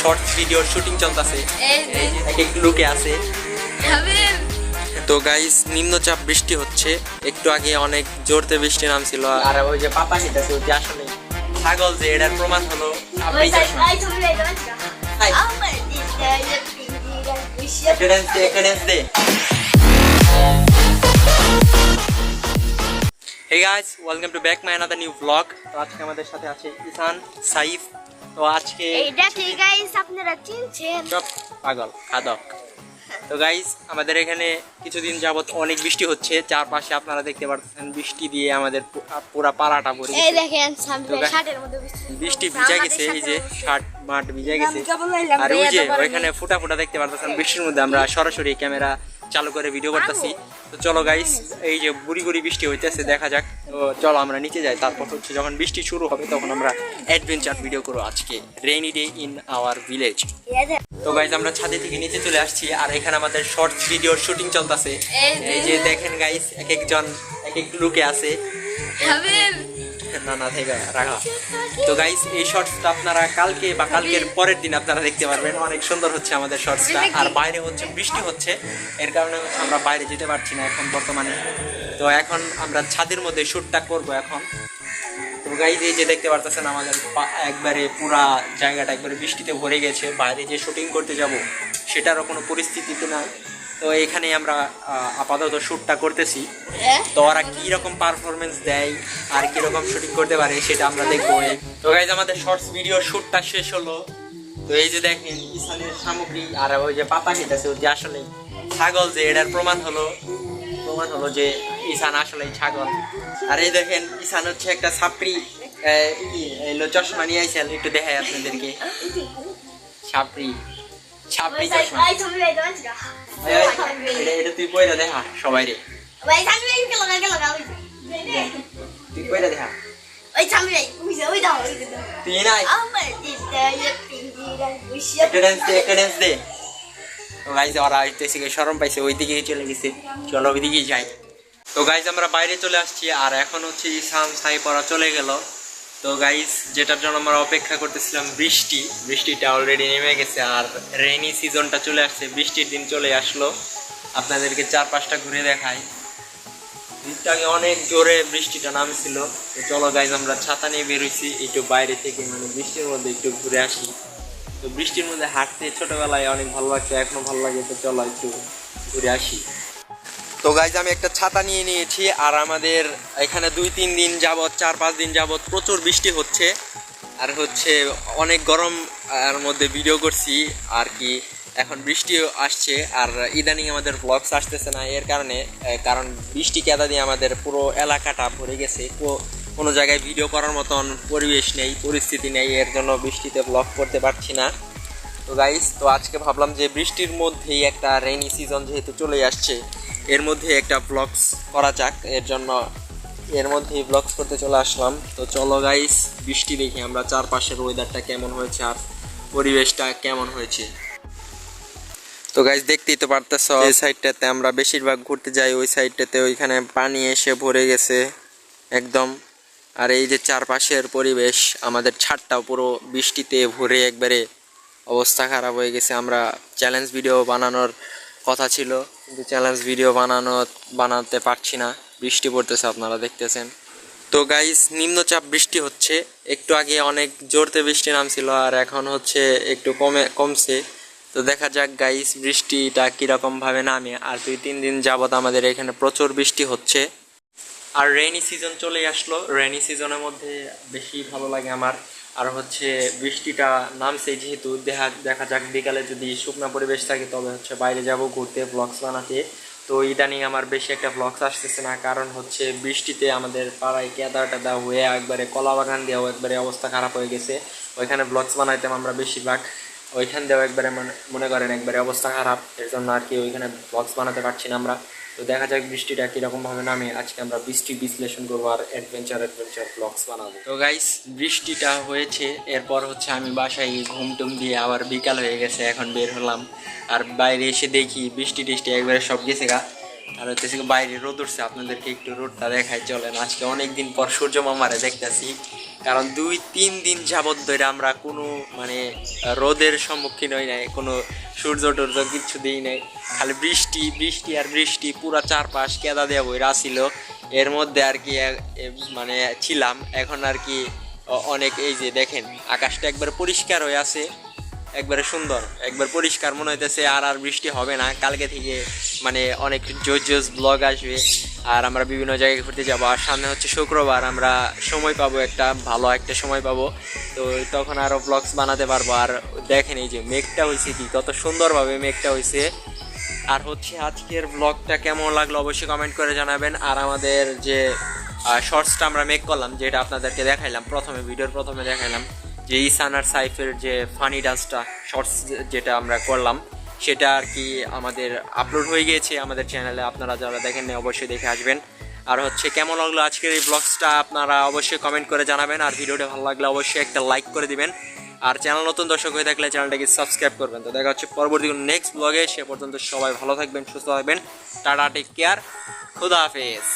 Shorts video shooting চলতেছে। এই যে। এক এক লুকে আছে। তো গাইস নিম্নচাপ বৃষ্টি হচ্ছে। একটু আগে অনেক জোরতে বৃষ্টি নামছিল। আর ওই যে পাতা খেতেছে ওই আসলে ছাগল যে এটার প্রমাণ হলো। আনাদার নিউ ব্লগ তো আজকে আমাদের সাথে আছে ইসান সাইফ তো আজকে এইটা ঠিক গাইস আপনারা চিনছেন। সব পাগল খাদক তো গাইস আমাদের এখানে কিছুদিন যাবত অনেক বৃষ্টি হচ্ছে চারপাশে আপনারা দেখতে পাচ্ছেন বৃষ্টি দিয়ে আমাদের পুরা পাড়াটা ভরে এই দেখেন সামনে শার্টের মধ্যে বৃষ্টি। ভিজা গেছে এই যে শার্ট মাঠ ভিজা গেছে। আর ওই যে ওইখানে ফুটা ফুটা দেখতে পারতেছেন বৃষ্টির মধ্যে আমরা সরাসরি ক্যামেরা চালু করে ভিডিও করতেছি। তো চলো গাইস এই যে বুড়ি বুড়ি বৃষ্টি হইতেছে দেখা যাক। তো চলো আমরা নিচে যাই তারপর হচ্ছে যখন বৃষ্টি শুরু হবে তখন আমরা অ্যাডভেঞ্চার ভিডিও করব আজকে rainy day in our village তো গাইজ আমরা ছাদে থেকে নিচে চলে আসছি আর এখানে আমাদের শর্টস ভিডিওর শুটিং চলতেছে। এই যে- দেখেন গাইস এক একজন এক এক লুকে আছে। না না থেকে রাখা। তো গাইস এই শর্টসটা আপনারা কালকে বা কালকের পরের দিন আপনারা দেখতে পারবেন। অনেক সুন্দর হচ্ছে আমাদের শর্টসটা আর বাইরে হচ্ছে বৃষ্টি হচ্ছে। এর কারণে আমরা বাইরে যেতে পারছি না এখন বর্তমানে। তো এখন আমরা ছাদের মধ্যে শ্যুটটা করব এখন। তো গাইজ এই যে দেখতে পারতেছেন আমাদের একবারে পুরা জায়গাটা একবারে বৃষ্টিতে ভরে গেছে। বাইরে যে শুটিং করতে যাব সেটারও কোনো পরিস্থিতিতে নাই। তো এখানে আমরা আপাতত শ্যুটটা করতেছি। তো ওরা কি রকম পারফরমেন্স দেয় আর কি রকম শুটিং করতে পারে সেটা আমরা দেখব। তো গাইজ আমাদের শর্টস ভিডিও শুটটা শেষ হলো। তো এই যে দেখেন ইসানের সামগ্রী আর ওই যে পাতা খেতেছে যে আসলে ছাগল যে এটার প্রমাণ হলো। প্রমাণ হলো যে ইসান আসলে ছাগল। আর এই দেখেন ইসান হচ্ছে একটা ছাপড়ি চশমা নিয়ে আইসেন একটু দেখাই আপনাদেরকে। ছাপড়ি। ছাপড়ি চশমা এই, এই, এটা- এটা তুই পয়রা দেখা সবাই রে তুই পয়রা দেখা তুই নাই এটেন্ডেন্স দে এটেন্ডেন্স দে গাইজ ওরা গিয়ে পাইছে ওই দিকে চলে গেছে চলো ওই দিকেই যাই তো গাইজ আমরা বাইরে চলে আসছি আর এখন হচ্ছে ইসাম সাই পড়া চলে গেল। তো গাইজ যেটার জন্য আমরা অপেক্ষা করতেছিলাম বৃষ্টি। বৃষ্টিটা অলরেডি নেমে গেছে আর রেইনি সিজনটা চলে আসছে, বৃষ্টির দিন চলে আসলো। আপনাদেরকে চার পাঁচটা ঘুরে দেখাই। আগে অনেক জোরে বৃষ্টিটা নামছিল। তো চলো গাইজ আমরা ছাতা নিয়ে বেরোইছি একটু বাইরে থেকে মানে বৃষ্টির মধ্যে একটু ঘুরে আসি। তো বৃষ্টির মধ্যে হাঁটতে ছোটবেলায় অনেক ভালো লাগতো এখনও ভালো লাগে, তো চলো একটু ঘুরে আসি। তো গাইজ আমি একটা ছাতা নিয়ে নিয়েছি আর আমাদের এখানে দুই, তিন দিন যাবৎ, চার, পাঁচ দিন যাবত প্রচুর বৃষ্টি হচ্ছে। আর হচ্ছে অনেক গরম আর মধ্যে ভিডিও করছি আর কি। এখন বৃষ্টিও আসছে আর ইদানিং আমাদের ব্লগস আসতেছে না এর কারণে কারণ বৃষ্টি কেদা দিয়ে আমাদের পুরো এলাকাটা ভরে গেছে। কোনো জায়গায় ভিডিও করার মতন পরিবেশ নেই, পরিস্থিতি নেই, এর জন্য বৃষ্টিতে ব্লগ করতে পারছি না। তো গাইস তো আজকে ভাবলাম যে বৃষ্টির মধ্যেই একটা রেইনি সিজন যেহেতু চলে আসছে এর মধ্যে একটা ব্লগস করা যাক, এর জন্য এর মধ্যেই ব্লগস করতে চলে আসলাম। তো চলো গাইস বৃষ্টি দেখি আমরা চারপাশের ওয়েদারটা কেমন হয়েছে আর পরিবেশটা কেমন হয়েছে। তো গাইস দেখতেই তো পারতেছ, এই সাইডটাতে আমরা বেশিরভাগ ঘুরতে যাই, ওই সাইডটাতে ওইখানে পানি এসে ভরে গেছে একদম। আর এই যে চারপাশের পরিবেশ, আমাদের ছাদটাও পুরো বৃষ্টিতে ভরে একবারে অবস্থা খারাপ হয়ে গেছে। আমরা চ্যালেঞ্জ ভিডিও বানানোর কথা ছিল কিন্তু চ্যালেঞ্জ ভিডিও বানানো, বানাতে পারছি না। বৃষ্টি পড়তেছে, আপনারা দেখতেছেন। তো গাইস নিম্নচাপ বৃষ্টি হচ্ছে। একটু আগে অনেক জোরতে বৃষ্টি নামছিল আর এখন হচ্ছে একটু কমে, কমছে। তো দেখা যাক গাইস বৃষ্টিটা কীরকম ভাবে নামে। আর দুই, তিন দিন যাবত আমাদের এখানে প্রচুর বৃষ্টি হচ্ছে। আর রেনি সিজন চলে আসলো। রেনি সিজনের মধ্যে বেশি ভালো লাগে আমার। আর হচ্ছে বৃষ্টিটা নামছে যেহেতু, দেখা দেখা যাক বিকালে যদি শুকনো পরিবেশ থাকে তবে হচ্ছে বাইরে যাব ঘুরতে ব্লগস বানাতে। তো ইদানিং আমার বেশি একটা ব্লগস আসতেছে না, কারণ হচ্ছে বৃষ্টিতে আমাদের পাড়ায় কেদা টেদা হয়ে একবারে কলা বাগান দিয়েও একবারে অবস্থা খারাপ হয়ে গেছে। ওইখানে ব্লগস বানাইতাম আমরা বেশিরভাগ। ওইখান দিয়েও একবারে মনে- মনে করেন একবারে অবস্থা খারাপ, এর জন্য আর কি ওইখানে ব্লগস বানাতে পারছি না আমরা। তো দেখা যাক বৃষ্টিটা কীরকম ভাবে নামে। আজকে আমরা বৃষ্টি বিশ্লেষণ করব আর অ্যাডভেঞ্চার অ্যাডভেঞ্চার ব্লগস বানাবো। তো গাইস বৃষ্টিটা হয়েছে, এরপর হচ্ছে আমি বাসায় ঘুম টুম দিয়ে আবার বিকাল হয়ে গেছে, এখন বের হলাম। আর বাইরে এসে দেখি বৃষ্টি টিষ্টি একবারে সব গেছে গা। আর হচ্ছে বাইরে রোদ উঠছে, আপনাদেরকে একটু রোদটা দেখাই, চলেন। আজকে অনেক দিন পর সূর্য মামারে দেখতেছি। কারণ দুই, তিন দিন যাবৎ ধরে আমরা কোনো মানে রোদের সম্মুখীন হই নাই, কোনো সূর্য টুর্য কিচ্ছু দিই নাই। খালি বৃষ্টি বৃষ্টি আর বৃষ্টি, পুরা চারপাশ কেদা দেওয়া বইরা ছিল। এর মধ্যে আর কি মানে ছিলাম। এখন আর কি অনেক এই যে দেখেন, আকাশটা একবার পরিষ্কার হয়ে আছে। একবারে সুন্দর, একবার পরিষ্কার মনে হইতেছে আর আর বৃষ্টি হবে না। কালকে থেকে মানে অনেক জোজ জোজ ব্লগ আসবে আর আমরা বিভিন্ন জায়গায় ঘুরতে যাব। আর সামনে হচ্ছে শুক্রবার, আমরা সময় পাবো একটা, ভালো একটা সময় পাবো। তো তখন আরও ব্লগস বানাতে পারব। আর দেখেন এই যে মেঘটা হয়েছে কি, কত সুন্দরভাবে মেঘটা হয়েছে আর হচ্ছে আজকের ব্লগটা কেমন লাগল অবশ্যই কমেন্ট করে জানাবেন। আর আমাদের যে শর্টসটা আমরা মেক করলাম, যেটা আপনাদেরকে দেখাইলাম, প্রথমে ভিডিওর প্রথমে দেখাইলাম যে ইসান আর সাইফের যে ফানি ডান্সটা শর্টস যেটা আমরা করলাম, সেটা আর কি আমাদের আপলোড হয়ে গিয়েছে আমাদের চ্যানেলে আপনারা যারা দেখেন অবশ্যই দেখে আসবেন। আর হচ্ছে, কেমন লাগল আজকের এই ব্লগসটা আপনারা অবশ্যই কমেন্ট করে জানাবেন। আর ভিডিওটা ভালো লাগলে অবশ্যই একটা লাইক করে দিবেন। আর চ্যানেল নতুন দর্শক হয়ে থাকলে চ্যানেলটাকে সাবস্ক্রাইব করবেন। তো দেখা হচ্ছে পরবর্তী নেক্সট ব্লগে সে পর্যন্ত সবাই ভালো থাকবেন, সুস্থ থাকবেন। টাটা টেক কেয়ার খুদা হাফেজ।